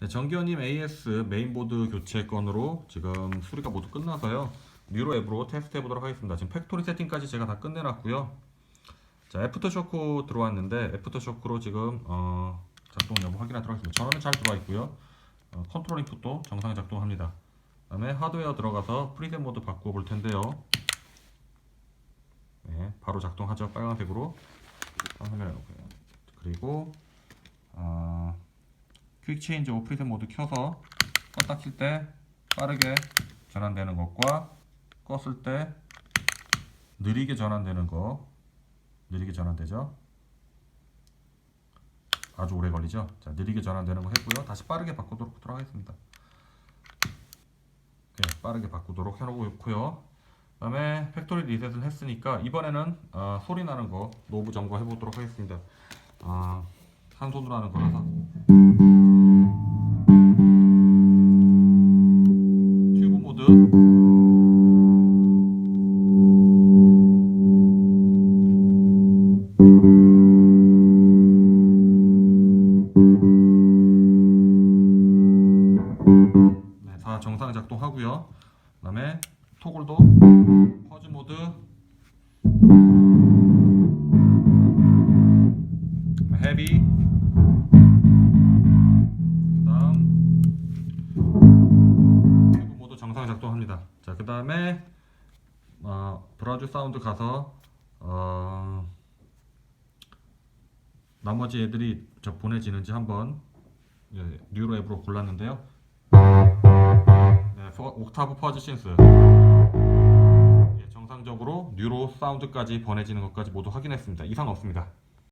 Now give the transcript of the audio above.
네, 정기현님 AS 메인보드 교체 건으로 지금 수리가 모두 끝나서요. 뉴로 앱으로 테스트 해보도록 하겠습니다. 지금 팩토리 세팅까지 제가 다 끝내놨고요. 자, 애프터쇼크 들어왔는데 애프터쇼크로 지금 어, 작동 여부 확인하도록 하겠습니다. 전원은 잘 들어와 있고요. 어, 컨트롤 인풋도 정상 작동합니다. 그 다음에 하드웨어 들어가서 프리셋 모드 바꾸어 볼 텐데요. 네, 바로 작동하죠. 빨간색으로 화면을. 그리고 어, 퀵 체인지 오프 프리셋 모드 켜서 껐다 킬 때 빠르게 전환되는 것과 껐을 때 느리게 전환되는 거 느리게 전환되죠? 아주 오래 걸리죠? 자 느리게 전환되는 거 했고요. 다시 빠르게 바꾸도록 하겠습니다. 네, 빠르게 바꾸도록 해놓고요. 그 다음에 팩토리 리셋을 했으니까 이번에는 어, 소리 나는 거 노브 점거 해보도록 하겠습니다. 아, 한 손으로 하는 거라서 다 정상 작동하고요. 그다음에 토글도 퍼즈 모드 헤비 그다음 튜브 모두 정상 작동합니다. 자, 그다음에 어, 브라우저 사운드 가서 어, 나머지 애들이 저 보내지는지 한번 예, 뉴로 앱으로 골랐는데요. 네, 포- 옥타브 퍼즈 신스 예, 정상적으로 뉴로 사운드까지 보내지는 것까지 모두 확인했습니다. 이상 없습니다.